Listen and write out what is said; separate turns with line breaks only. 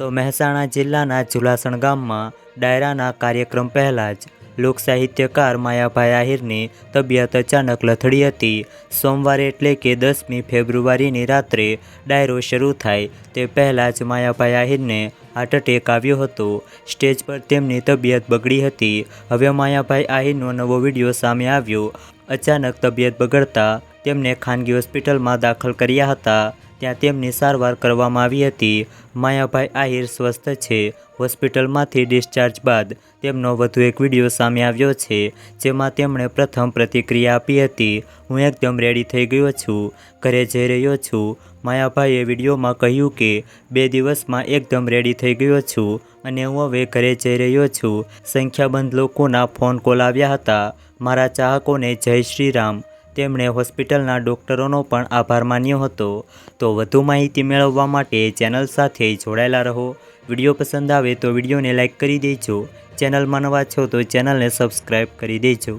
તો મહેસાણા જિલ્લાના જુલાસણ ગામમાં ડાયરાના કાર્યક્રમ પહેલાં જ લોક સાહિત્યકાર માયાભાઈ આહિરની તબિયત અચાનક લથડી હતી. સોમવારે એટલે કે દસમી ફેબ્રુઆરીની રાત્રે ડાયરો શરૂ થાય તે પહેલાં જ માયાભાઈ આહિરને હાર્ટ એટેક આવ્યો હતો. સ્ટેજ પર તેમની તબિયત બગડી હતી. હવે માયાભાઈ આહિરનો નવો વીડિયો સામે આવ્યો. અચાનક તબિયત બગડતા તેમને ખાનગી હોસ્પિટલમાં દાખલ કર્યા હતા. ત્યાં તેમની સારવાર કરવામાં આવી હતી. માયાભાઈ આહિર સ્વસ્થ છે. હોસ્પિટલમાંથી ડિસ્ચાર્જ બાદ તેમનો વધુ એક વીડિયો સામે આવ્યો છે, જેમાં તેમણે પ્રથમ પ્રતિક્રિયા આપી હતી. હું એકદમ રેડી થઈ ગયો છું. ઘરે જઈ રહ્યો છું. માયાભાઈએ વિડીયોમાં કહ્યું કે, બે દિવસમાં એકદમ રેડી થઈ ગયો છું અને હું હવે ઘરે જઈ રહ્યો છું. સંખ્યાબંધ લોકોના ફોન કોલ આવ્યા હતા. મારા ચાહકોને જય શ્રી રામ. તેમણે હોસ્પિટલના ડૉક્ટરોનો પણ આભાર માન્યો હતો. તો વધુ માહિતી મેળવવા માટે ચેનલ સાથે જોડાયેલા રહો. વીડિયો પસંદ આવે તો વિડીયોને લાઇક કરી દેજો. ચેનલમાં નવા છો તો ચેનલને સબસ્ક્રાઈબ કરી દેજો.